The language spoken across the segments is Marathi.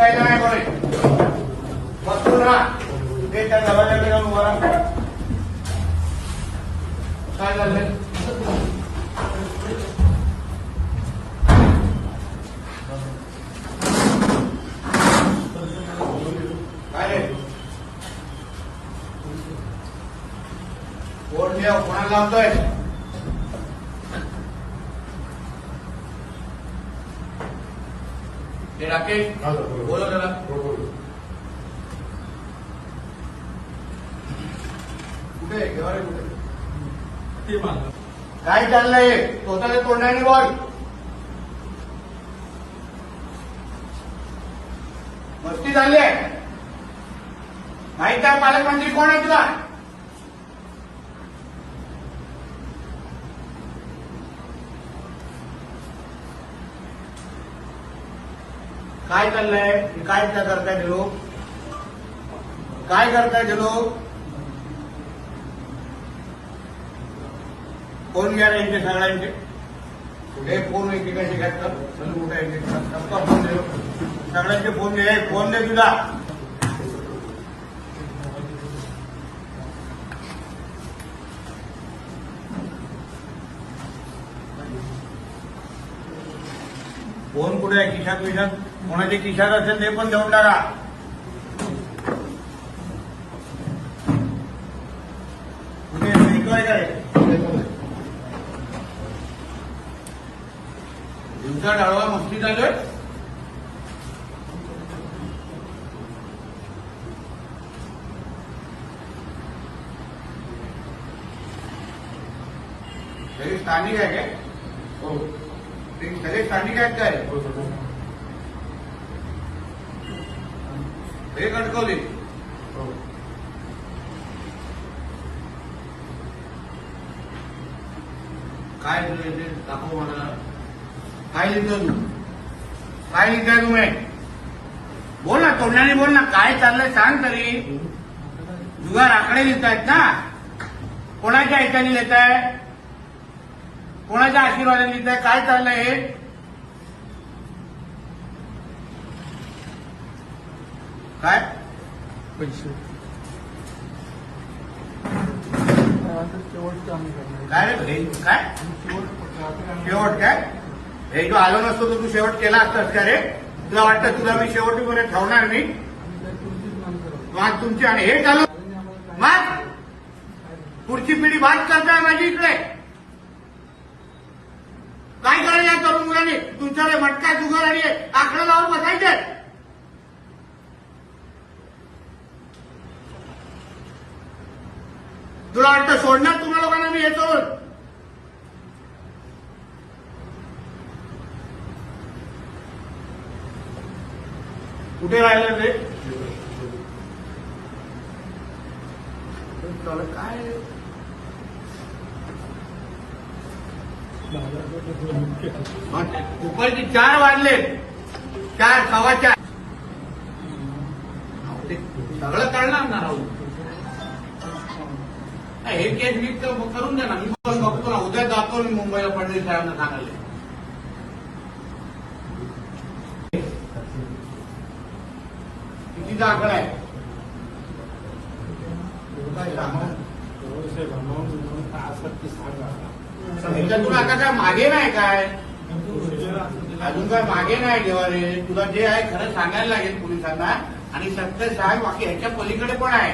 नाही उठायला नाही कोणी बसून राहा ते त्या दरवाजाकडे जाऊन उभा राहा. काय झालंय काय रे कोण ठेव कोणाला लावतोय राकेश बोलो जरा. कुठे आहे? घेवा रे कुठे? काय चाललंय? स्वतःच्या तोंडाने बोल. मस्ती झाली आहे. माहीत आहे पालकमंत्री कोण आहे तुला? काय हे काय त्या करताय ते लोक? काय करताय ते लोक? फ़ोन सगळ्यांचे. हे फ़ोन एकेकाचे घ्यायचं चल कुठे फ़ोन दे सगळ्यांचे फ़ोन दे. फ़ोन दे तुला फ़ोन कुठे आहे? खिशात विशात कोणाचे खिशात असेल ते पण देऊन टाका कुठे शिकवाय काय दिवसा डाळवा मस्ती चालू सगळे स्थानिक आहे काय ते सगळे स्थानिक आहेत काय हे कणकवली काय तुला इथे दाखव मला. काय लिहितो तू. काय लिहिताय तुम्ही. बोल ना तोंडाने बोल ना काय चाललंय सांग तरी. जुगार आकडे लिहितायत ना. कोणाच्या ह्याच्याने लिहित आहे? कोणाच्या आशीर्वादाने लिहित आहे? काय चाललंय हे? काय? पैसे. शेवटचं आम्ही करणार काय रे हे काय? शेवट काय? हे तू आलो नसतो तर तू शेवट केला असतास का रे? तुला वाटतं तुला मी शेवटीपर्यंत ठेवणार नाही? मग तुमची आणि हे चालू मग पुढची पिढी बात करताय माझी इकडे काय करायचं या तरुण मुलांनी तुमच्याकडे मटका जुगार आणि आकडा लावून बसायचे तुला वाटतं सोडणार तुम्हा लोकांना मी येतो कुठे राहिलं ते काय? दुपारची चार वाजले. चार सव्वा चार. सगळं कळणार ना राहू हे केस मी तर करून द्या ना मी पण बघतो ना. उद्या जातो मी मुंबईला फडणवीस साहेबांना सांगायला. कितीचा आकडा आहे? काय आता काय मागे नाही काय? अजून काय मागे नाही देवारे तुला जे आहे खरं सांगायला लागेल पोलिसांना. आणि सत्य साहेब बाकी ह्याच्या पलीकडे पण आहे.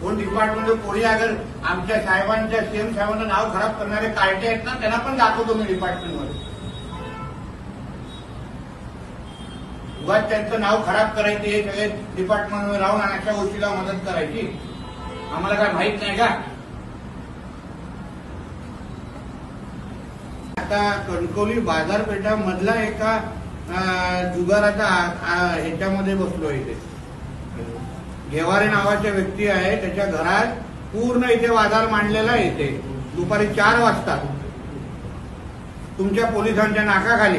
कोण डिपार्टमेंट कोणी अगर आमच्या साहेबांच्या सीएम साहेबांना नाव खराब करणारे कार्टे आहेत ना त्यांना पण दाखवतो मी डिपार्टमेंटमध्ये उगाच त्यांचं नाव खराब करायचे हे सगळे डिपार्टमेंटमध्ये राहून आणि अशा गोष्टीला मदत करायची. आम्हाला काय माहीत नाही का? आता कणकवली बाजारपेठा मधला एका जुगाराचा ह्याच्यामध्ये बसलो इथे. घेवारे नावाच्या व्यक्ती आहे त्याच्या घरात पूर्ण इथे बाजार मांडलेला आहे इथे. दुपारी चार वाजता. तुमच्या पोलिसांच्या नाकाखाली.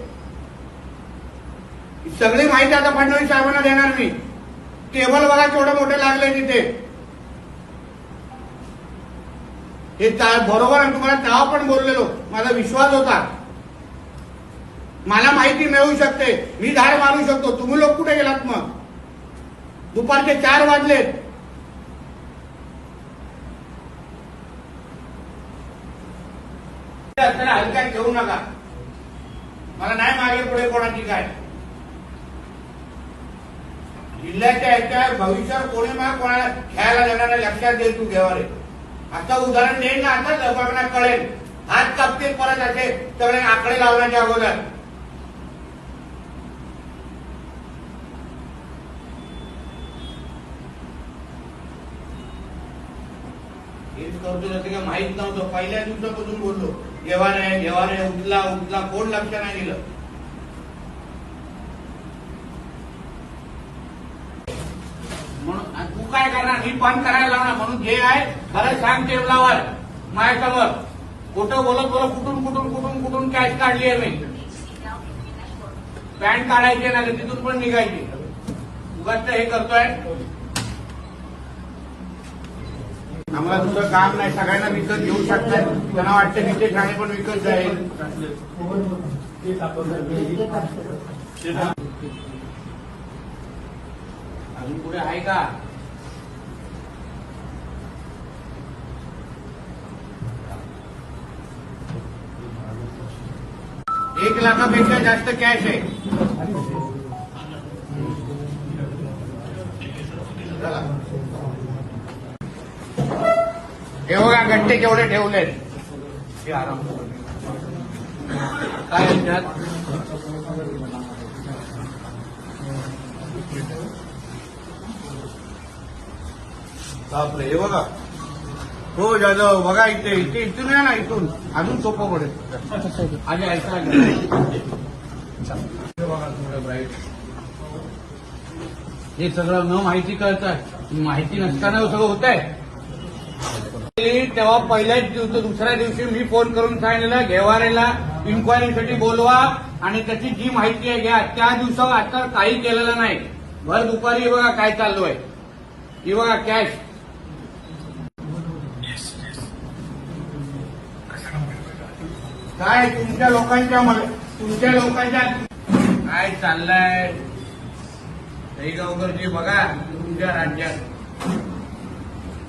सगळी माहिती आता फडणवीस साहेबांना देणार मी. टेबल बघा केवढं मोठे लागले तिथे. हे बरोबर तुम्हाला तेव्हा पण बोललेलो. माझा विश्वास होता. मला माहिती मिळू शकते. मी धार मारू शकतो. तुम्ही लोक कुठे गेलात मग? दुपारचे चार वाजलेत त्याला हलक्यात घेऊ नका. मला नाही मागे पुढे कोणाची काय. जिल्ह्याच्या याच्यावर भविष्यात कोणी मला कोणाला खेळायला देणार लक्षात दे तू घेवा रे आता उदाहरण देईन ना आता लोकांना कळेल. हात कापते परत असे सगळे आकडे लावण्याच्या अगोदर. हेच करतो जसं माहीत नव्हतं. पहिल्या दिवसापासून बोललो घेवा रे घेवा रे उठला उठला कोण लक्ष नाही दिलं. म्हणून तू काय करणार? मी बंद करायला लावणार म्हणून जे आहे खरं सांग टेबलावर माझ्यासमोर. खोटं बोलत बोलत कुठून कुठून कुठून कुठून कॅश काढली आहे मी? पॅन्ट काढायची ना तिथून पण निघायची. उगाच हे करतोय. आम्हाला दुसरं काम नाही सगळ्यांना विकत घेऊ शकतात त्यांना वाटतं की ते ठाणे पण विकत जाईल. अजून पुढे आहे का? एक लाखापेक्षा जास्त कॅश आहे. चला. हे बघा केवढे ठेवलेत. हे आराम काय म्हणतात? बापरे हे बघा. हो जाधव बघा इथे इथे इथून या ना इथून. अजून सोपं पडेल. आणि ऐका हे सगळं न माहिती करताय माहिती नसताना सगळं होत आहे तेव्हा पहिल्याच दिवस दुसऱ्या दिवशी मी फोन करून सांगितलं घेवारेला इन्क्वायरीसाठी बोलवा आणि त्याची जी माहिती आहे घ्या. त्या दिवसावर आता काही केलेलं नाही. भर दुपारी बघा काय चालू आहे ही बघा कॅश काय तुमच्या लोकांच्या मध्ये तुमच्या लोकांच्या काय चाललंय? गावकरजी बघा तुमच्या राज्यात.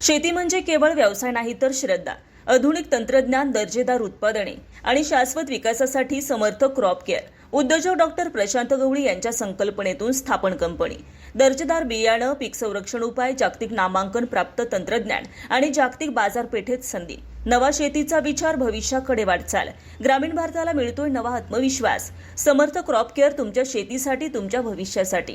शेती म्हणजे केवळ व्यवसाय नाही तर श्रद्धा आधुनिक तंत्रज्ञान दर्जेदार उत्पादने आणि शाश्वत विकासासाठी समर्थ क्रॉप केअर. उद्योजक डॉक्टर प्रशांत गवळी यांच्या संकल्पनेतून स्थापन कंपनी. दर्जेदार बियाणं पीक संरक्षण उपाय जागतिक नामांकन प्राप्त तंत्रज्ञान आणि जागतिक बाजारपेठेत संधी. नवा शेतीचा विचार भविष्याकडे वाटचाल. ग्रामीण भारताला मिळतोय नवा आत्मविश्वास. समर्थ क्रॉप केअर तुमच्या शेतीसाठी तुमच्या भविष्यासाठी.